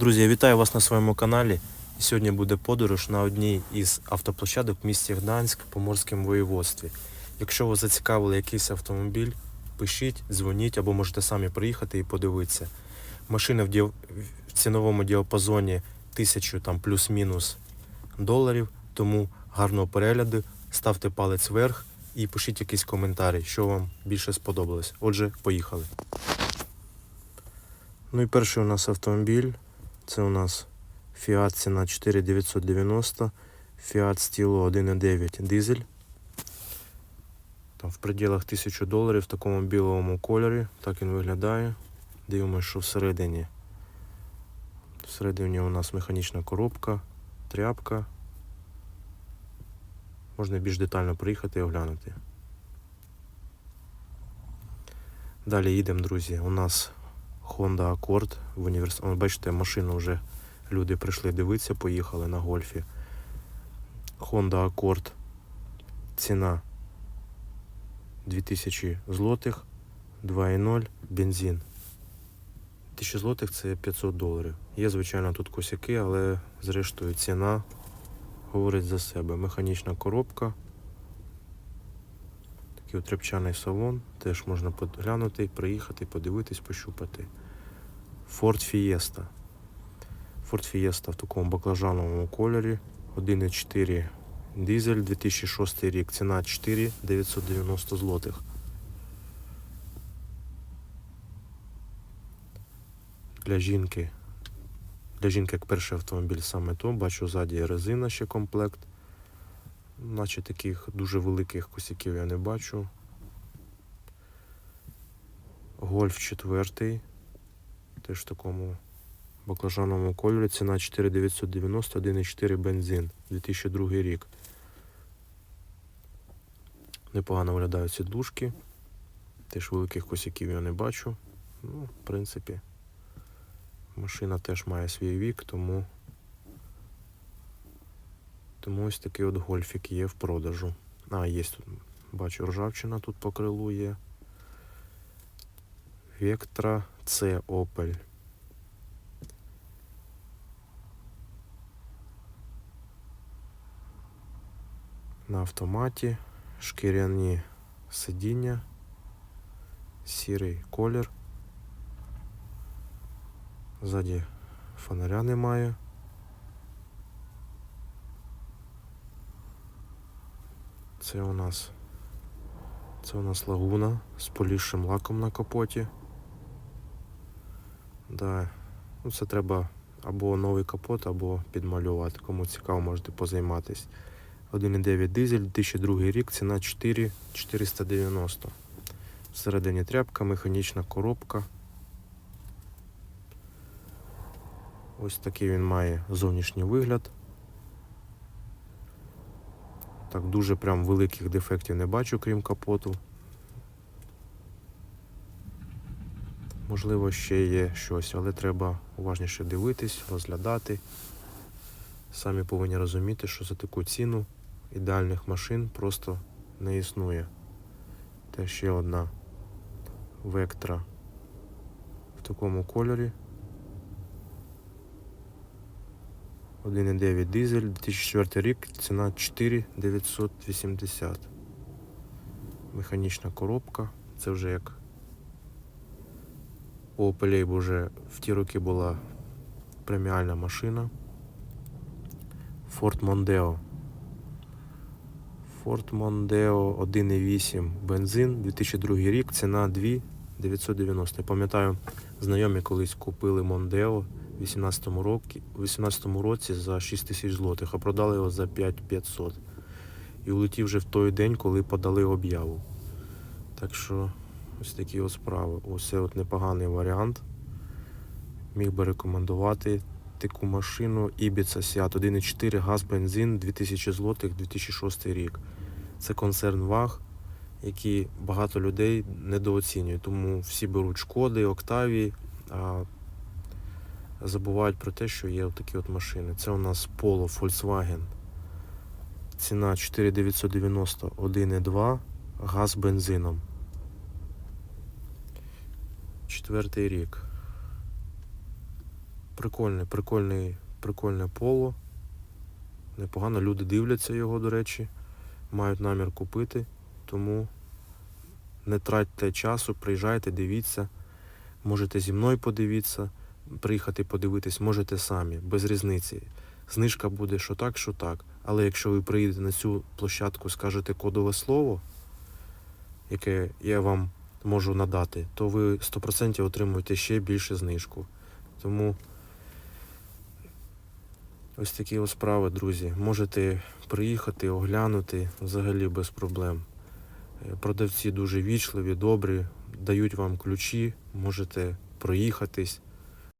Друзі, я вітаю вас на своєму каналі. Сьогодні буде подорож на одній із автоплощадок в місті Гданськ в Поморському воєводстві. Якщо вас зацікавили якийсь автомобіль, пишіть, дзвоніть або можете самі приїхати і подивитися. Машина в, діа- в ціновому діапазоні 1000 там плюс-мінус доларів, тому гарного перегляду, ставте палець вверх і пишіть якісь коментарі, що вам більше сподобалось. Отже, поїхали. Ну і перший у нас автомобіль. Це у нас Fiat ціна 4990, Fiat Stilo 1.9 дизель. Там в пределах 1000 доларів в такому білому кольорі. Так він виглядає. Дивимося, що всередині. Всередині у нас механічна коробка, тряпка. Можна більш детально приїхати і оглянути. Далі їдемо, друзі. У нас Honda Accord в універс... Бачите, машину вже люди прийшли дивитися, поїхали на гольфі. Honda Accord. Ціна 2000 злотих, 2.0, бензин. 1000 злотих це 500 доларів. Є, звичайно, тут косяки, але зрештою ціна говорить за себе. Механічна коробка. Такий от тряпчаний салон. Теж можна поглянути, приїхати, подивитись, пощупати. Ford Fiesta. Ford Fiesta в такому баклажановому кольорі. 1.4 дизель 2006 рік. Ціна 4 990 злотих. Для жінки. Для жінки як перший автомобіль саме то. Бачу ззаді резина ще комплект. Наче таких дуже великих косяків я не бачу. Гольф четвертий. Теж в такому баклажановому кольорі. Ціна 4990, 1,4 бензин. 2002 рік. Непогано виглядають сідушки. Теж великих косяків я не бачу. Ну, в принципі, машина теж має свій вік, тому, тому ось такий от гольфік є в продажу. А, є тут, бачу, ржавчина тут по крилу є. Vectra C Opel. На автоматі, шкіряні сидіння, сірий колір. Ззаді фонаря немає. Це у нас це у нас лагуна з полізшим лаком на капоті. Да. Ну, це треба або новий капот, або підмалювати. Кому цікаво, можете позайматись. 1,9 дизель, 2002 рік, ціна 4 490. Всередині тряпка, механічна коробка. Ось такий він має зовнішній вигляд. Так, дуже прям великих дефектів не бачу, крім капоту. Можливо, ще є щось, але треба уважніше дивитись, розглядати. Самі повинні розуміти, що за таку ціну ідеальних машин просто не існує. Та ще одна вектра в такому кольорі. 1,9 дизель, 2004 рік, ціна 4,980. Механічна коробка. Це вже як у Opel вже в ті роки була преміальна машина. Ford Mondeo. Ford Mondeo 1.8 бензин, 2002 рік, ціна 2,990. Я пам'ятаю, знайомі колись купили Mondeo в 18 році, 18 році за 6 тисяч злотих, а продали його за 5500. І улетів вже в той день, коли подали об'яву. Так що ось такі от справи. Ось от непоганий варіант. Міг би рекомендувати таку машину Ibiza Seat 1.4 газ бензин 2000 злотих 2006 рік. Це концерн ВАГ, який багато людей недооцінює. Тому всі беруть шкоди, Октавії, а забувають про те, що є такі от машини. Це у нас Polo Volkswagen. Ціна 4990 1.2 газ бензином. Четвертий рік. Прикольне, прикольний, прикольне поло. Непогано, люди дивляться його, до речі, мають намір купити. Тому не тратьте часу, приїжджайте, дивіться. Можете зі мною подивитися, приїхати подивитись, можете самі, без різниці. Знижка буде що так, що так. Але якщо ви приїдете на цю площадку, скажете кодове слово, яке я вам можу надати, то ви 100% отримуєте ще більше знижку. Тому ось такі ось справи, друзі. Можете приїхати, оглянути взагалі без проблем. Е, Продавці дуже вічливі, добрі, дають вам ключі, можете проїхатись,